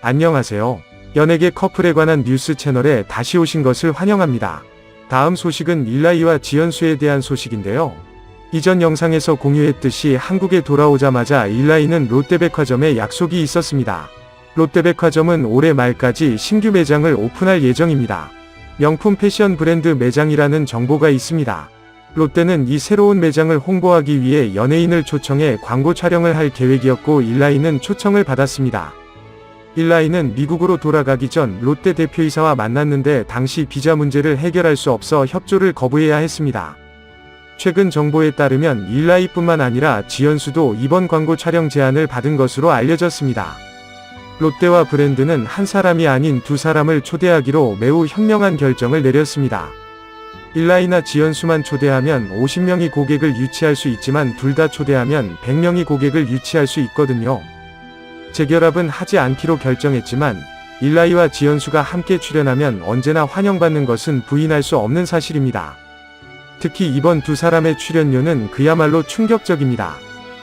안녕하세요. 연예계 커플에 관한 뉴스 채널에 다시 오신 것을 환영합니다. 다음 소식은 일라이와 지연수에 대한 소식인데요. 이전 영상에서 공유했듯이 한국에 돌아오자마자 일라이는 롯데백화점에 약속이 있었습니다. 롯데백화점은 올해 말까지 신규 매장을 오픈할 예정입니다. 명품 패션 브랜드 매장이라는 정보가 있습니다. 롯데는 이 새로운 매장을 홍보하기 위해 연예인을 초청해 광고 촬영을 할 계획이었고 일라이는 초청을 받았습니다. 일라이는 미국으로 돌아가기 전 롯데 대표이사와 만났는데 당시 비자 문제를 해결할 수 없어 협조를 거부해야 했습니다. 최근 정보에 따르면 일라이뿐만 아니라 지연수도 이번 광고 촬영 제안을 받은 것으로 알려졌습니다. 롯데와 브랜드는 한 사람이 아닌 두 사람을 초대하기로 매우 현명한 결정을 내렸습니다. 일라이나 지연수만 초대하면 50명이 고객을 유치할 수 있지만 둘 다 초대하면 100명이 고객을 유치할 수 있거든요. 재결합은 하지 않기로 결정했지만 일라이와 지연수가 함께 출연하면 언제나 환영받는 것은 부인할 수 없는 사실입니다. 특히 이번 두 사람의 출연료는 그야말로 충격적입니다.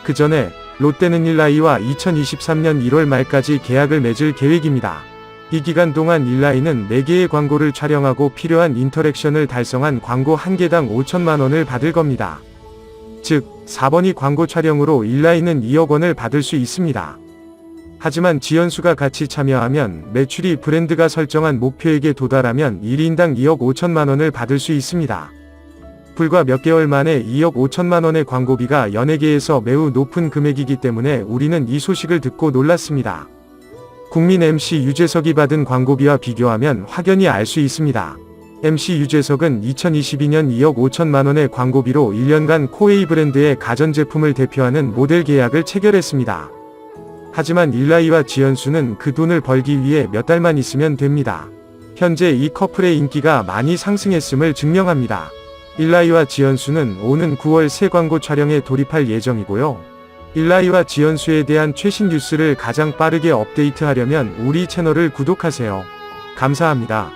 그 전에 롯데는 일라이와 2023년 1월 말까지 계약을 맺을 계획입니다. 이 기간 동안 일라이는 4개의 광고를 촬영하고 필요한 인터랙션을 달성한 광고 1개당 5천만 원을 받을 겁니다. 즉, 4번이 광고 촬영으로 일라이는 2억 원을 받을 수 있습니다. 하지만 지연수가 같이 참여하면 매출이 브랜드가 설정한 목표액에 도달하면 1인당 2억 5천만 원을 받을 수 있습니다. 불과 몇 개월 만에 2억 5천만 원의 광고비가 연예계에서 매우 높은 금액이기 때문에 우리는 이 소식을 듣고 놀랐습니다. 국민 MC 유재석이 받은 광고비와 비교하면 확연히 알 수 있습니다. MC 유재석은 2022년 2억 5천만 원의 광고비로 1년간 코웨이 브랜드의 가전제품을 대표하는 모델 계약을 체결했습니다. 하지만 일라이와 지연수는 그 돈을 벌기 위해 몇 달만 있으면 됩니다. 현재 이 커플의 인기가 많이 상승했음을 증명합니다. 일라이와 지연수는 오는 9월 새 광고 촬영에 돌입할 예정이고요. 일라이와 지연수에 대한 최신 뉴스를 가장 빠르게 업데이트하려면 우리 채널을 구독하세요. 감사합니다.